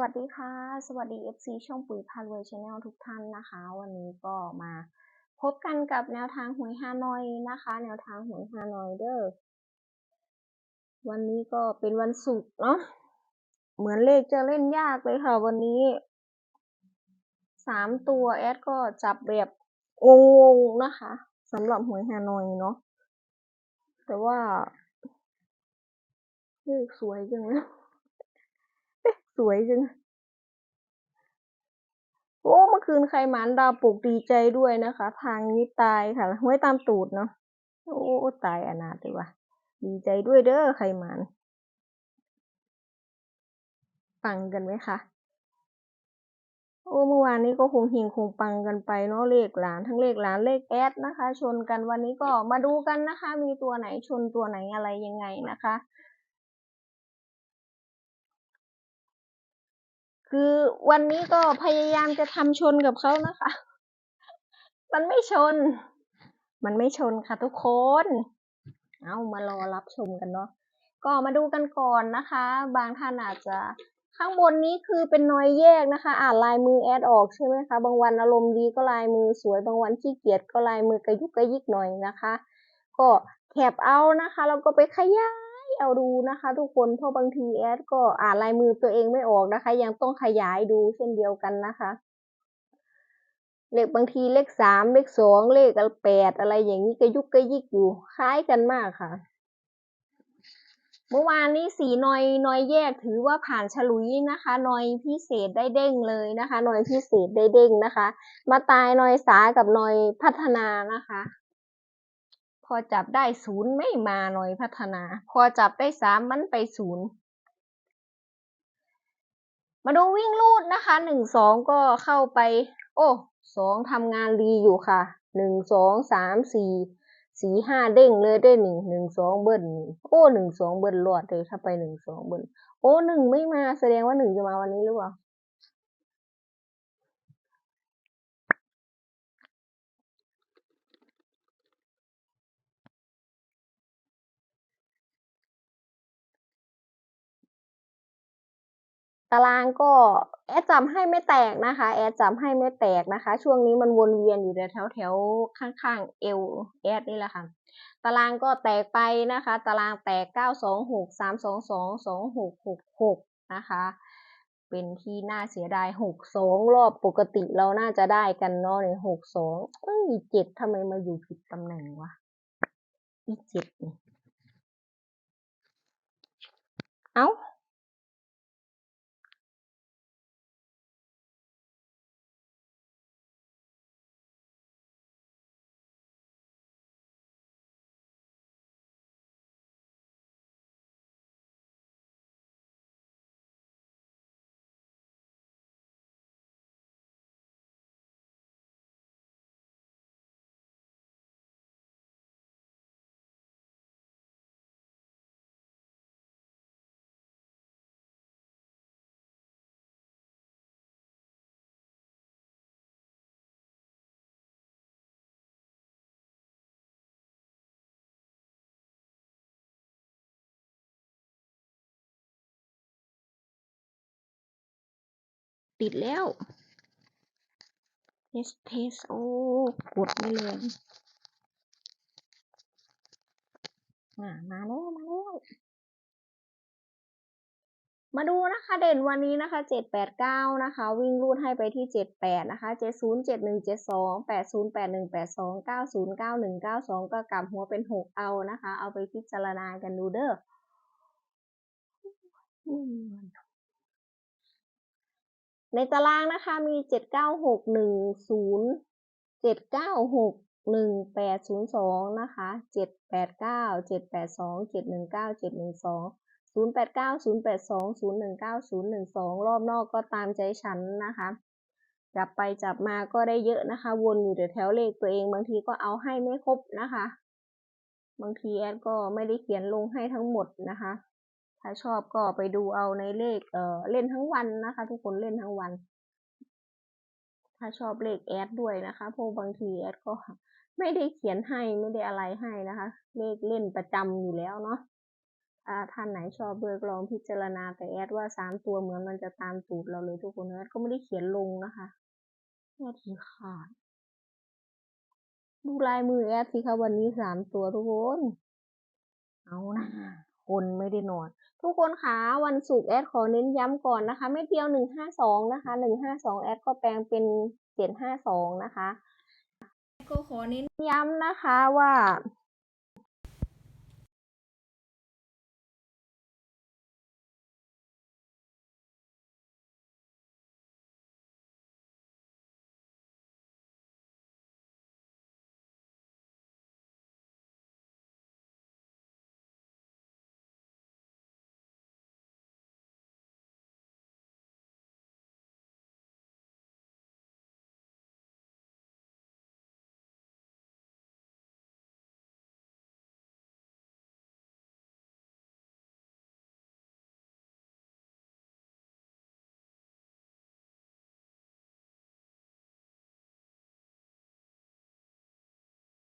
วัสดีค่ะ สวัสดี FC ช่องปุ๋ยพารวยชาแนลทุกท่านนะคะ วันนี้ก็มาพบกันกับแนวทางหวยฮานอยนะคะ แนวทางหวยฮานอยเด้อวันนี้ก็เป็นวันศุกร์เนาะเหมือนเลขจะเล่นยากเลยค่ะ วันนี้สามตัวแอดก็จับแบบงงๆนะคะสำหรับหวยฮานอยเนาะแต่ว่าเลขสวยจังเลย สวยจัง โอ้เมื่อคืนใครหมานดาวปลุกดีใจด้วยนะคะ ทางนี้ตายค่ะไว้ตามตูดเนาะโอ้ตายอนาถเลยว่ะ ดีใจด้วยเด้อใครหมานปังกันไหมคะโอ้เมื่อวานนี้ก็คงเฮงคงปังกันไปเนาะเลขหลานทั้งเลขหลานเลขแอดนะคะ ชนกันวันนี้ก็มาดูกันนะคะ มีตัวไหนชนตัวไหนอะไรยังไงนะคะ คือวันนี้ก็พยายามจะทำชนกับเขานะคะ มันไม่ชน มันไม่ชนค่ะทุกคน เอามารอรับชมกันเนาะ ก็มาดูกันก่อนนะคะ บางท่านอาจจะข้างบนนี้คือเป็นนอยแยกนะคะ อ่านลายมือแอดออกใช่ไหมคะ บางวันอารมณ์ดีก็ลายมือสวย บางวันขี้เกียจก็ลายมือกระยุกกระยิกหน่อยนะคะ ก็แคปเอานะคะ แล้วก็ไปขยาย เอาดูนะคะ ทุกคนเพราะบางทีแอดก็อ่านลายมือตัวเองไม่ออกนะคะ ยังต้องขยายดูเช่นเดียวกันนะคะเลขบางทีเลขสามเลขสองเลขแปดอะไรอย่างนี้กระยุกกระยิกอยู่คล้ายกันมากค่ะ เมื่อวานนี้สีนอยนอยแยกถือว่าผ่านฉลุยนะคะนอยพิเศษได้เด้งเลยนะคะนอยพิเศษได้เด้งนะคะ มาตายนอยสากับนอยพัฒนานะคะ อจับได้ศูนย์ไม่มาหน่อยพัฒนา พอจับได้สามมันไปศูนย์มาดูวิ่งลูดนะคะหนึ่งสองก็เข้าไป โอ้สองทำงานดีอยู่ค่ะหนึ่งสองสามสี่สี่ห้าเด้งเลยได้หนึ่งหนึ่งสองเบิ้ลโอ้หนึ่งสองเบิ้ลรอดเลยถ้าไปหนึ่งสองเบิ้ลโอ้หนึ่งไม่มาแสดงว่าหนึ่งจะมาวันนี้หรือเปล่า ตารางก็แอดจำให้ไม่แตกนะคะ แอดจำให้ไม่แตกนะคะ ช่วงนี้มันวนเวียนอยู่แถวแถวข้างๆเอวแอดนี่แหละค่ะ ตารางก็แตกไปนะคะ ตารางแตกเก้าสองหกสามสองสองสองหกหกหกนะคะ เป็นที่น่าเสียดายหกสองรอบปกติเราน่าจะได้กันเนาะในหกสองเอ้ยเจ็ดทำไมมาอยู่ผิดตำแหน่งวะอีเจ็ดนี่เอ้า ติดแล้ว เทสเทส โอ้ กดไม่เลยมาแล้ว มาแล้ว มาดูนะคะเด่นวันนี้นะคะเจ็ดแปดเก้านะคะ วิ่งรูดให้ไปที่เจ็ดแปดนะคะเจ็ดศูนย์เจ็ดหนึ่งเจ็ดสองแปดศูนย์แปดหนึ่งแปดสองเก้าศูนย์เก้าหนึ่งเก้าสองก็กลับหัวเป็นหกเอานะคะ เอาไปพิจารณากันดูเด้ออืม ในตารางนะคะมีเจ็ดเก้าหกหนึ่งศูนย์เจ็ดเก้าหกหนึ่งแปดศูนย์สองนะคะเจ็ดแปดเก้าเจ็ดแปดสองเจ็ดหนึ่งเก้าเจ็ดหนึ่งสองศูนย์แปดเก้าศูนย์แปดสองศูนย์หนึ่งเก้าศูนย์หนึ่งสองรอบนอกก็ตามใจฉันนะคะ จับไปจับมาก็ได้เยอะนะคะ วนอยู่แต่แถวเลขตัวเองบางทีก็เอาให้ไม่ครบนะคะ บางทีแอดก็ไม่ได้เขียนลงให้ทั้งหมดนะคะ ถ้าชอบก็ไปดูเอาในเลขเออเล่นทั้งวันนะคะ ทุกคนเล่นทั้งวัน ถ้าชอบเลขแอดด้วยนะคะเพราะบางทีแอดก็ไม่ได้เขียนให้ไม่ได้อะไรให้นะคะ เลขเล่นประจำอยู่แล้วเนาะอ่าท่านไหนชอบเบิกลองพิจารณาแต่แอดว่าสามตัวเหมือนมันจะตามตูดเราเลยทุกคนแอดก็ไม่ได้เขียนลงนะคะแอดทีขาดดูลายมือแอดสิคะวันนี้สามตัวทุกคน เอานะคนไม่ได้นอน ทุกคนคะวันศุกร์แอดขอเน้นย้ำก่อนนะคะไม่เที่ยวหนึ่งห้าสองนะคะหนึ่งห้าสองแอดก็แปลงเป็นเจ็ดห้าสองนะคะก็ขอเน้นย้ำนะคะว่า